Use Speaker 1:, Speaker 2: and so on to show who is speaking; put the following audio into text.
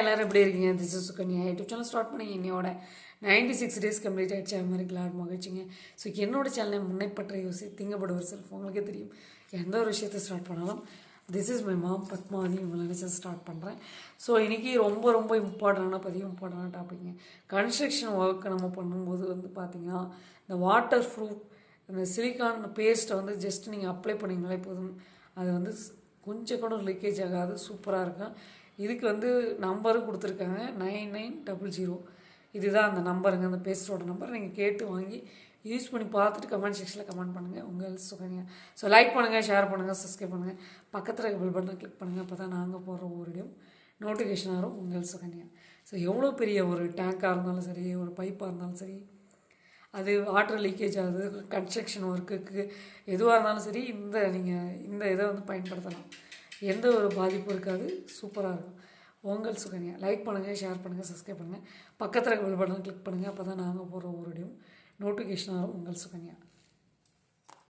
Speaker 1: எல்லாரும் எப்படி இருக்கீங்க? This is Sukanya YouTube channel start பண்ணி என்னோட நைன்டி சிக்ஸ் டேஸ் கம்ப்ளீட் ஆகிடுச்சு அது மாதிரி கிளாட் மகிழ்ச்சிங்க. ஸோ என்னோட சேனலை முன்னைப்பற்ற யோசி திங்கப்படுவர் செல்ஃப் உங்களுக்கே தெரியும். எந்த ஒரு விஷயத்தை ஸ்டார்ட் பண்ணாலும் this is my mom Padmavathi. உங்களை நினச்சி ஸ்டார்ட் பண்ணுறேன் ஸோ இன்றைக்கி ரொம்ப ரொம்ப இம்பார்ட்டண்டான பதிவு இம்பார்ட்டண்டான டாப்பிங்க கன்ஸ்ட்ரக்ஷன் ஒர்க்கை நம்ம பண்ணும்போது வந்து பார்த்திங்கன்னா இந்த வாட்டர் ப்ரூஃப் இந்த சிலிக்கான் பேஸ்ட்டை வந்து ஜஸ்ட் நீங்கள் அப்ளை பண்ணிங்கனாலே போதும். அது வந்து கொஞ்சம் கூட லீக்கேஜ் ஆகாது. சூப்பராக இருக்கும். இதுக்கு வந்து நம்பரும் கொடுத்துருக்காங்க. Nine nine double zero. இதுதான் அந்த நம்பருங்க. அந்த பேஸ்டோட நம்பர் நீங்கள் கேட்டு வாங்கி யூஸ் பண்ணி பார்த்துட்டு கமெண்ட் செக்ஷனில் கமெண்ட் பண்ணுங்கள் உங்கள் சுகன்யா. ஸோ லைக் பண்ணுங்கள் ஷேர் பண்ணுங்கள் சப்ஸ்கிரைப் பண்ணுங்கள் பக்கத்தில் இருக்க பில் பட்டனை கிளிக் பண்ணுங்கள் அப்போ தான் நாங்கள் போடுற ஒரு வீடியோ நோட்டிஃபிகேஷன் வரும் உங்கள் சுகன்யா. ஸோ எவ்வளோ பெரிய ஒரு டேங்காக இருந்தாலும் சரி ஒரு பைப்பாக இருந்தாலும் சரி அது வாட்டர் லீக்கேஜ் ஆகுது கன்ஸ்ட்ரக்ஷன் ஒர்க்குக்கு எதுவாக இருந்தாலும் சரி இந்த நீங்கள் இந்த இதை வந்து பயன்படுத்தலாம். எந்த ஒரு பாதிப்பும் இருக்காது. சூப்பராக இருக்கும். உங்கள் சுகன்யா. லைக் பண்ணுங்கள் ஷேர் பண்ணுங்கள் சப்ஸ்கிரைப் பண்ணுங்கள் பக்கத்தில் இருக்க பெல் பட்டன் கிளிக் பண்ணுங்கள் அப்போ தான் நாங்கள் போகிற ஒவ்வொருடையும் வீடியோ இருக்கும் உங்கள் சுகன்யா.